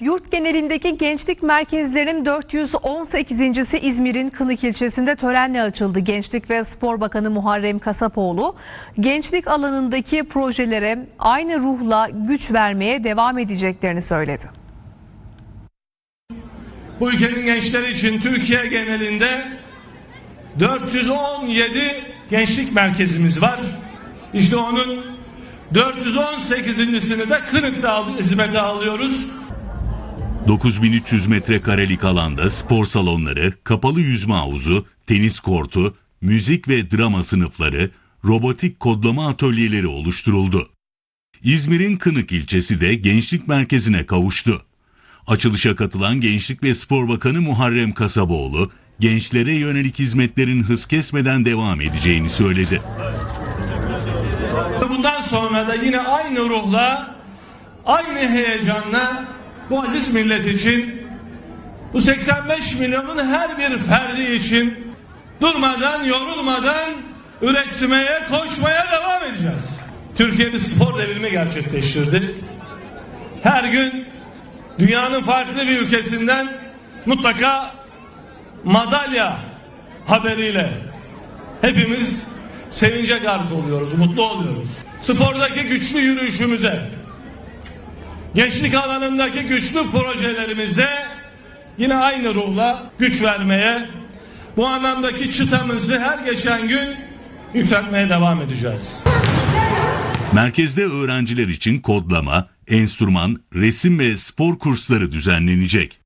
Yurt genelindeki gençlik merkezlerinin 418.si İzmir'in Kınık ilçesinde törenle açıldı. Gençlik ve Spor Bakanı Muharrem Kasapoğlu, gençlik alanındaki projelere aynı ruhla güç vermeye devam edeceklerini söyledi. Bu ülkenin gençleri için Türkiye genelinde 417 gençlik merkezimiz var. İşte onun 418.sini de Kınık'ta hizmete alıyoruz. 9300 metrekarelik alanda spor salonları, kapalı yüzme havuzu, tenis kortu, müzik ve drama sınıfları, robotik kodlama atölyeleri oluşturuldu. İzmir'in Kınık ilçesi de gençlik merkezine kavuştu. Açılışa katılan Gençlik ve Spor Bakanı Muharrem Kasaboğlu, gençlere yönelik hizmetlerin hız kesmeden devam edeceğini söyledi. Bundan sonra da yine aynı ruhla, aynı heyecanla bu aziz millet için, bu 85 milyonun her bir ferdi için durmadan, yorulmadan üretmeye, koşmaya devam edeceğiz. Türkiye bir spor devrimi gerçekleştirdi. Her gün dünyanın farklı bir ülkesinden mutlaka madalya haberiyle hepimiz sevince gark oluyoruz, mutlu oluyoruz. Spordaki güçlü yürüyüşümüze, gençlik alanındaki güçlü projelerimize yine aynı ruhla güç vermeye, bu anlamdaki çıtamızı her geçen gün yükseltmeye devam edeceğiz. Merkezde öğrenciler için kodlama, enstrüman, resim ve spor kursları düzenlenecek.